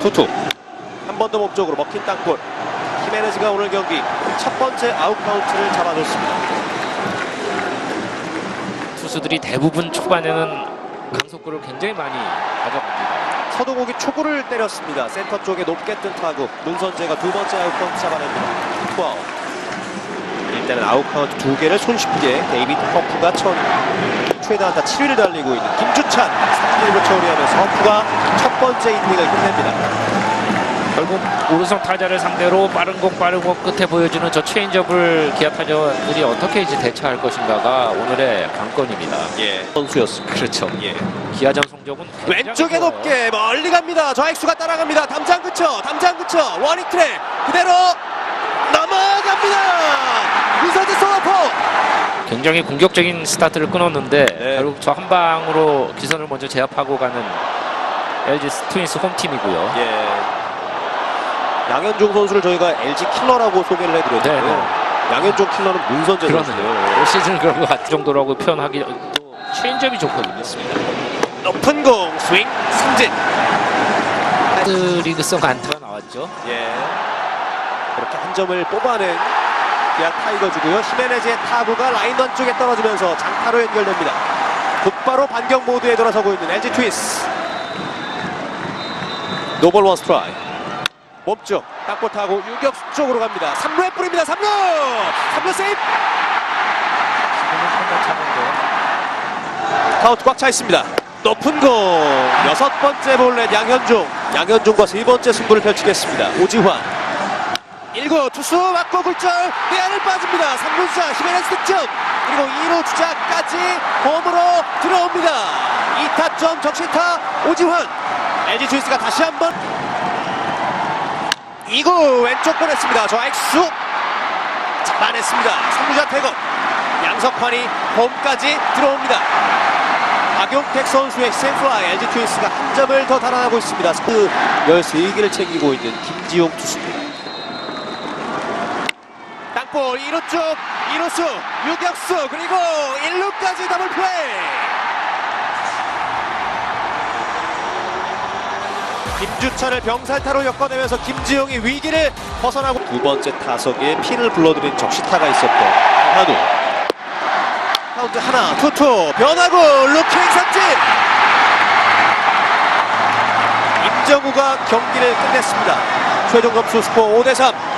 투투. 한 번 더 몸쪽으로 먹힌 땅볼. 히메네즈가 오늘 경기 첫 번째 아웃 카운트를 잡아줬습니다. 투수들이 대부분 초반에는 강속구를 굉장히 많이 가져갑니다. 서동욱이 초구를 때렸습니다. 센터 쪽에 높게 뜬 타구. 문선재가 두 번째 아웃 카운트 잡아냅니다. 투아웃 일단은 아웃 카운트 두 개를 손쉽게 데이비드 허프가 처리 최다 안타 7위를 달리고 있는 김주찬 3진으로 처리하면서 허프가 첫 번째 이닝을 끝냅니다 결국 오른손 타자를 상대로 빠른 공 빠른 공 끝에 보여주는 저 체인지업을 기아 타자들이 어떻게 이제 대처할 것인가가 오늘의 관건입니다. 예 선수였습니다 그렇죠. 예. 기아전 성적은 왼쪽에 좋아요. 높게 멀리 갑니다. 좌익수가 따라갑니다. 담장 그쳐, 담장 그쳐, 원익 트랙 그대로 넘어갑니다. 문선재 소나포. 굉장히 공격적인 스타트를 끊었는데 네. 결국 저 한 방으로 기선을 먼저 제압하고 가는 LG 트윈스 홈팀이고요. 예. 양현종 선수를 저희가 LG 킬러라고 소개를 해드렸는데요. 네, 양현종 킬러는 문선재 선수예요. 올 시즌 그런 것 같은 정도라고 표현하기 또 체인지업이 좋거든요. 높은 공 스윙 승진. 리그성 안타가 나왔죠. 예. 그렇게 한 점을 뽑아낸 기아 타이거즈고요. 히메네즈의 타구가 라인원 쪽에 떨어지면서 장타로 연결됩니다. 곧바로 반격 모드에 돌아서고 있는 LG 트윈스. 노볼 원 스트라이. 몸쪽 땅볼 타고 유격수 쪽으로 갑니다. 3루에 뿌립니다. 3루! 3루 세이프! 카운트 꽉 차 있습니다. 높은 공 여섯 번째 볼넷 양현종 양현종과 세 번째 승부를 펼치겠습니다. 오지환 1구 투수 맞고 굴절 내안을 빠집니다. 3루자 히메네스 득점 그리고 2루 주자까지 홈으로 들어옵니다. 2타점 적시타 오지환 LG 트윈스가 다시 한번 2구 왼쪽 보냈습니다. 좌익수 잡아냈습니다. 3루자 태거 양석환이 홈까지 들어옵니다. 박용택 선수의 센플라이 LG 트윈스가 한 점을 더 달아나고 있습니다. 그 13개를 챙기고 있는 김지용 투수입니다. 땅볼 2루 쪽 2루수 유격수 그리고 1루까지 더블 플레이. 김주찬을 병살타로 엮어내면서 김지용이 위기를 벗어나고 두 번째 타석에 핀을 불러들인 적시타가 있었던 한우. 카운트 하나 투투 변하고 루킹 삼진. 임정우가 경기를 끝냈습니다. 최종 점수 스코어 5대3